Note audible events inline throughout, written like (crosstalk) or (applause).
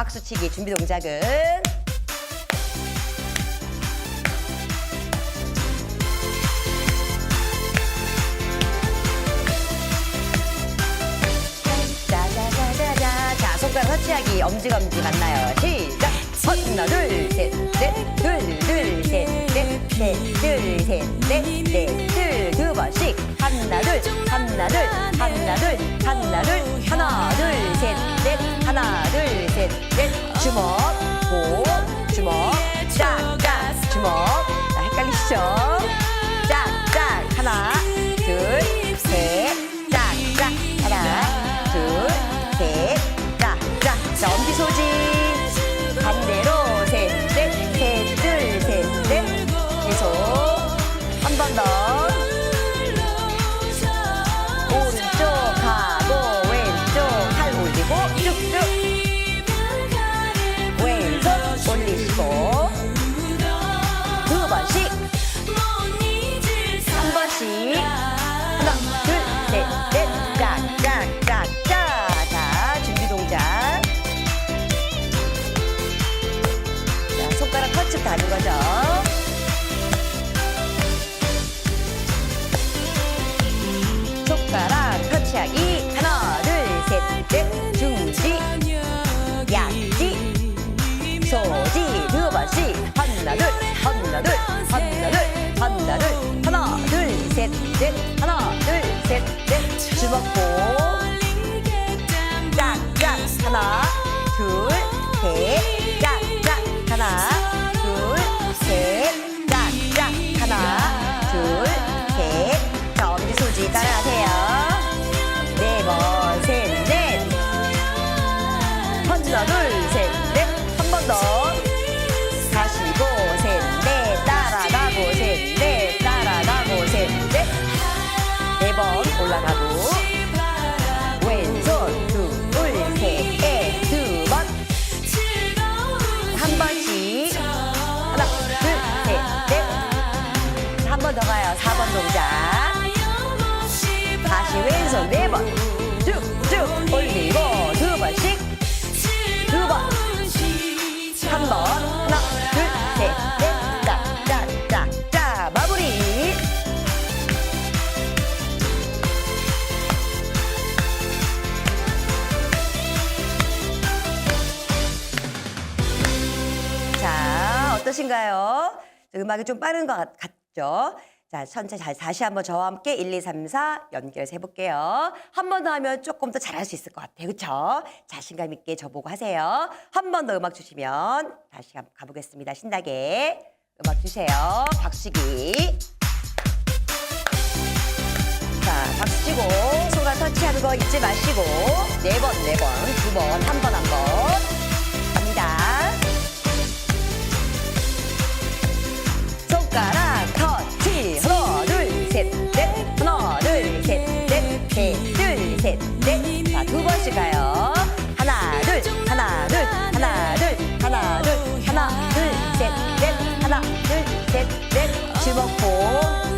박수치기 준비 동작은 짜자자자자. 자 손가락 터치하기. 엄지검지 맞나요? 시작. 하나 둘셋넷둘둘셋넷셋둘셋넷넷둘두 번씩. 하나 둘 하나 둘 하나 둘 하나 둘 하나 둘셋넷 하나 둘 셋 넷. 주먹 고 주먹 짝 짝 주먹. 자, 헷갈리시죠 왼손 네 번. 쭉쭉 올리고 두 번씩. 두 번. 한 번. 하나 둘셋넷 짝짝짝짝 마무리. 자 어떠신가요? 음악이 좀 빠른 것 같- 같죠? 자, 천천히 잘 다시 한번 저와 함께 1, 2, 3, 4 연결해서 해볼게요. 한 번 더 하면 조금 더 잘할 수 있을 것 같아요. 그렇죠? 자신감 있게 저보고 하세요. 한 번 더 음악 주시면 다시 가- 가보겠습니다. 신나게 음악 주세요. 박수기. 자, 박수 치고 손가락 터치하는 거 잊지 마시고 네 번, 네 번, 두 번, 한 번, 한 번 갑니다. 손가락 번씩 가요? 하나 둘 하나 둘 하나 둘 하나 둘 하나 둘 셋 넷 하나 둘 셋넷. 주먹고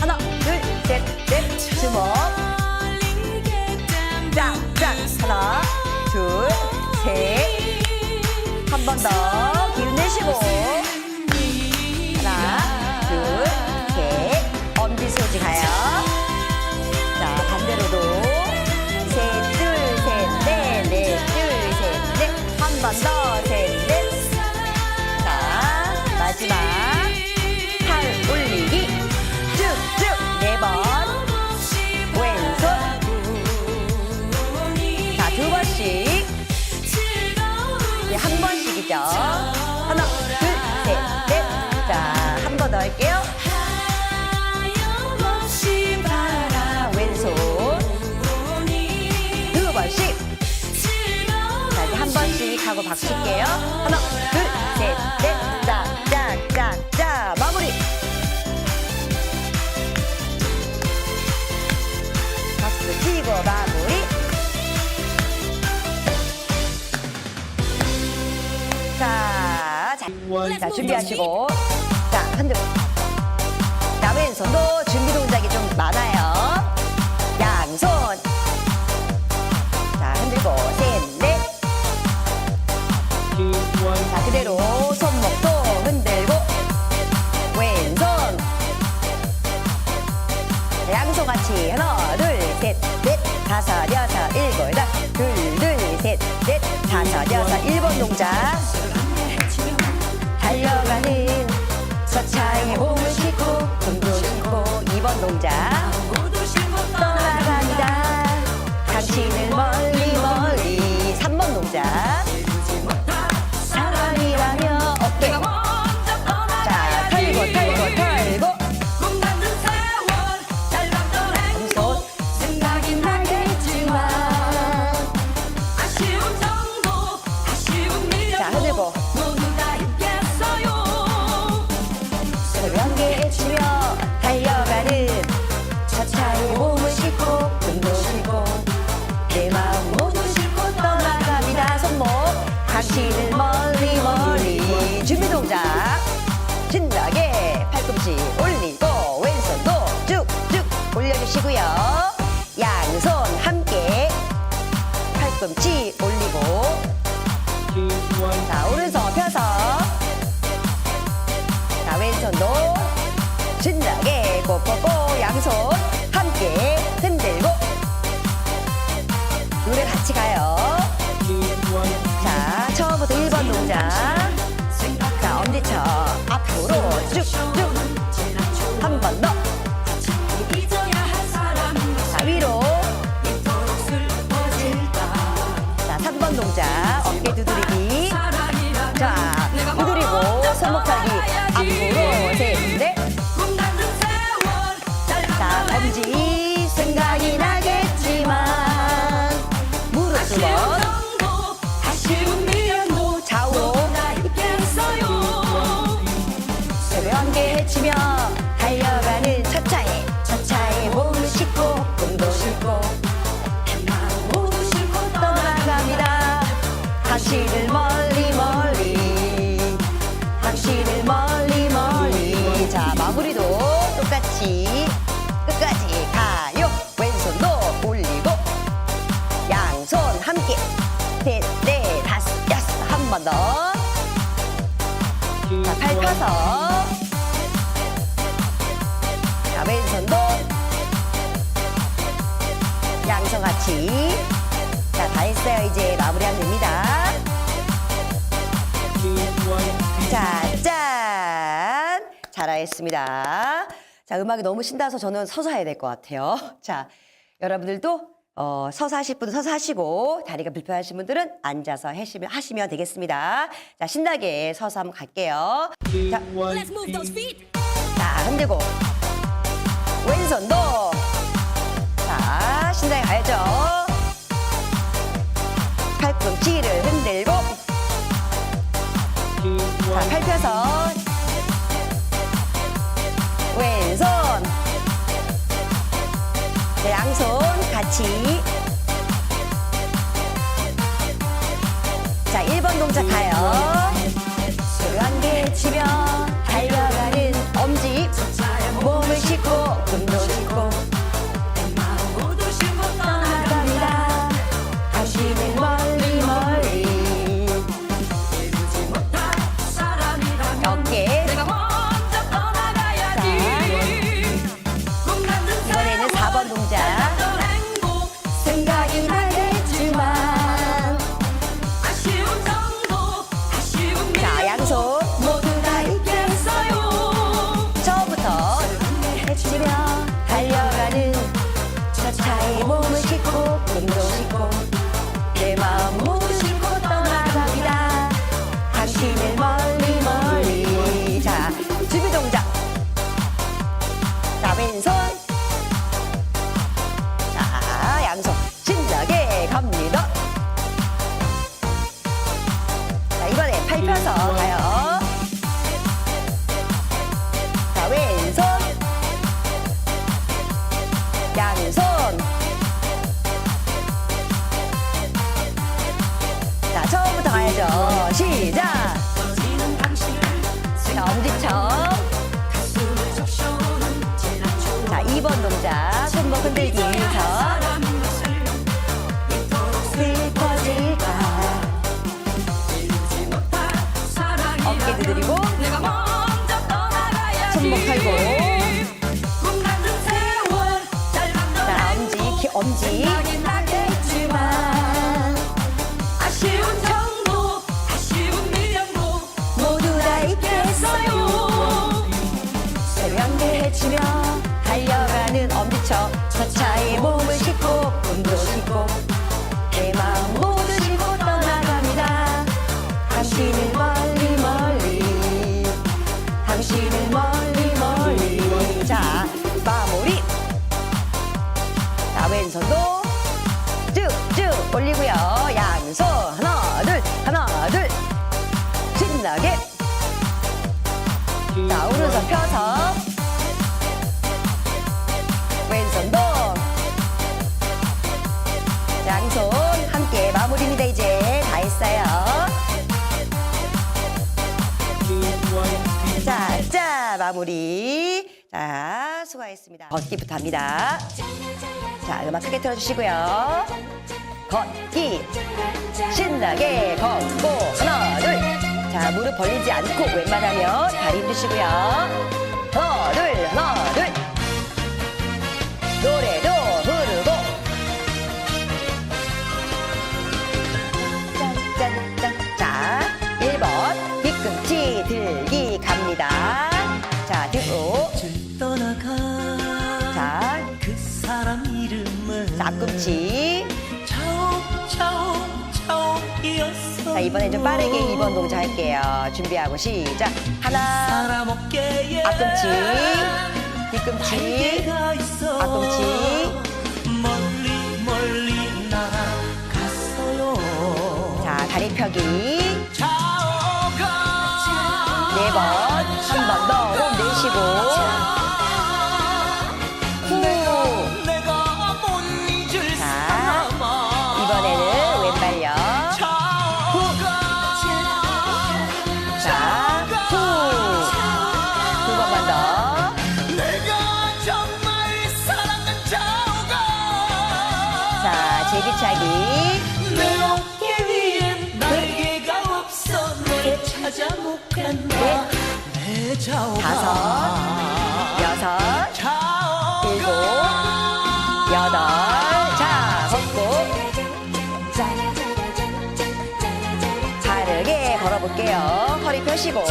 하나, 둘, 셋, 넷, 주먹. 짝짝 하나 둘 셋 한 번 더. 기운 내쉬고. 하나 둘 셋. 엄지 소지 가요 박칠게요. 하나, 둘, 셋, 넷, 짜, 짜, 짜, 짜. 마무리. 박수 치고 마무리. 자, 자, 자 준비하시고. 자, 흔들어. 자, 왼손도 준비 동작이 좀 많아요. 양손 함께 팔꿈치 올리고. 자 오른손 펴서. 자 왼손도 진작에 꼬꼬꼬 양손 함께 흔들고. 노래 같이 가요. 자 처음부터 1번 동작. 자 엄지척 앞으로 쭉쭉. Tá. 있습니다. 자, 음악이 너무 신나서 저는 서서 해야 될 것 같아요. (laughs) 자, 여러분들도 어, 서서 하실 분은 서서 하시고 다리가 불편하신 분들은 앉아서 하시면, 하시면 되겠습니다. 자, 신나게 서서 한번 갈게요. 자, 자, 흔들고 왼손도 자, 신나게 가야죠. 팔꿈치를 흔들고 자, 팔 펴서 왼손. 네, 양손 같이. 자, 1번 동작 가요. 수한 개 주변. 손목 흔들기 위 달려가는 엄지척 저차에 몸을 싣 마무리. 자, 수고하셨습니다. 걷기부터 합니다. 자, 음악 크게 틀어주시고요. 걷기. 신나게 걷고 하나 둘. 자 무릎 벌리지 않고 웬만하면 다리 힘주시고요. 하나 둘 하나 둘. 노래도 부르고. 짠 짠 짠. 자 1번 뒤꿈치 들 앞꿈치. 자 이번엔 좀 빠르게 2번 동작 할게요. 준비하고 시작. 하나. 어깨에 앞꿈치, 뒤꿈치, 앞꿈치. 자, 다리 펴기. 네 번. 한 번 더. 호흡 내쉬고. 다섯. 여섯. 일곱. 여덟. 자, 걷고. 바르게 걸어볼게요. 허리 펴시고.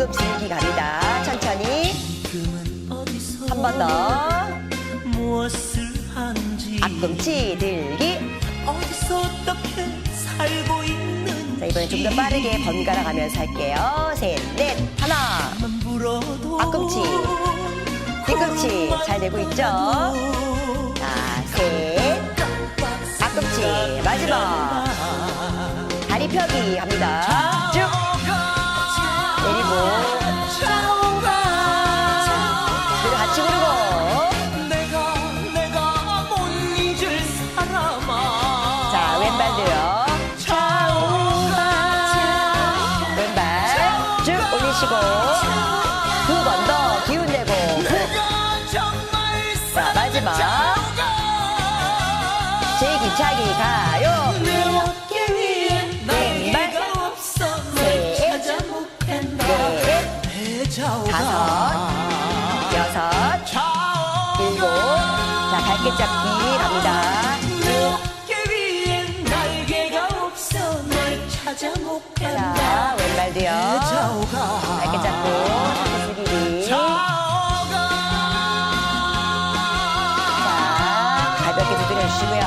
1번 뒤꿈치 들기 갑니다. 천천히. 한 번 더. 무엇을 하는지 앞꿈치 들기. 어디서 어떻게 살고 있는지 자, 이번엔 좀 더 빠르게 번갈아 가면서 할게요. 셋, 넷, 하나. 앞꿈치, 뒤꿈치 잘 되고 있죠? 자, 셋. 앞꿈치, 마지막. 다리 펴기 갑니다. 쭉. 잡기 못 자, 왼발도요. 밝게 잡고. 자오가 자, 가볍게 두드려 주시고요.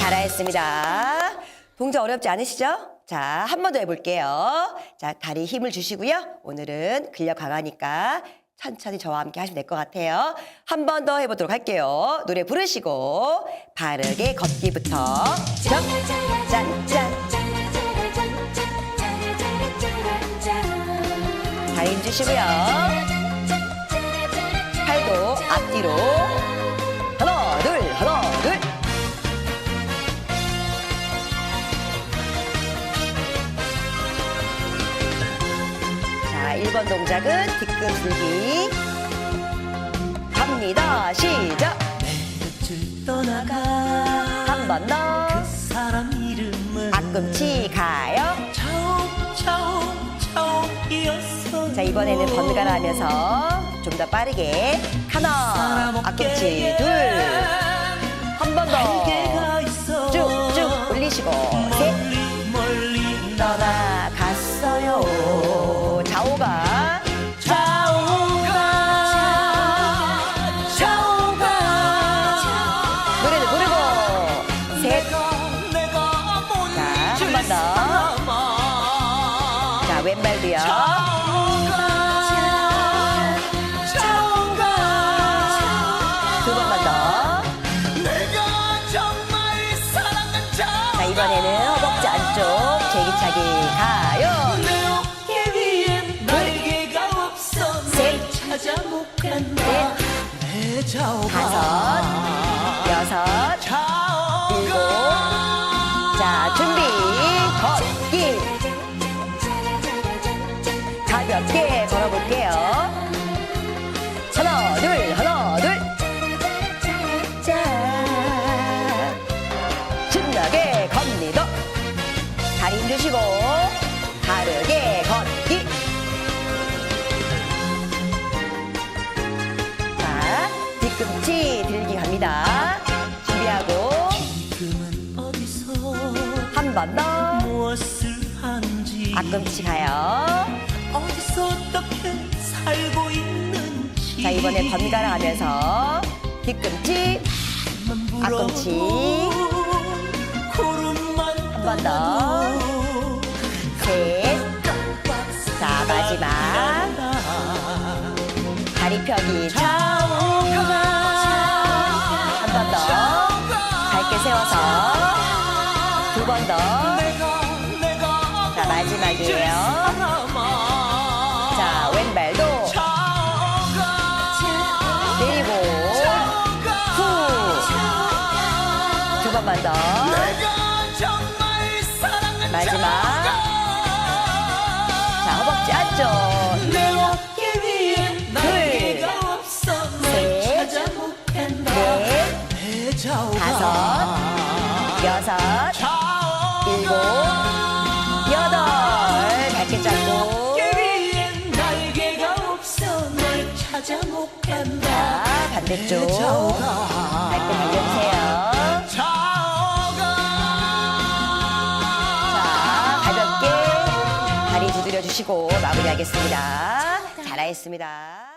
잘하셨습니다. 동작 어렵지 않으시죠? 자, 한 번 더 해볼게요. 자, 다리 힘을 주시고요. 오늘은 근력 강하니까 천천히 저와 함께 하시면 될 것 같아요. 한 번 더 해보도록 할게요. 노래 부르시고 바르게 걷기부터 짠짠 잘 힘주시고요. 팔도 앞뒤로 자, 1번 동작은 뒤꿈치기 갑니다. 시작. 곁을 떠나가 한 번 더. 사람 이름은 앞꿈치 가요. 자, 이번에는 번갈아 하면서 좀 더 빠르게. 하나, 앞꿈치 둘. 한 번 더. 쭉쭉 올리시고. 셋. 왼 주시고, 바르게 걷기. 자, 뒤꿈치 들기 갑니다. 준비하고, 한 번 더. 앞꿈치 가요. 자, 이번에 번갈아 가면서 뒤꿈치, 앞꿈치. 한 번 더. 다리 펴기. 한번 더. 밝게 세워서. 두 번 더. 자 마지막이에요. 자, 왼발도 내리고. 후. 두 번만 더. 마지막. 자, 허벅지 안쪽. 자, 반대쪽. 밝게 당겨주세요. 자, 가볍게 다리 두드려 주시고 마무리하겠습니다. 잘하셨습니다.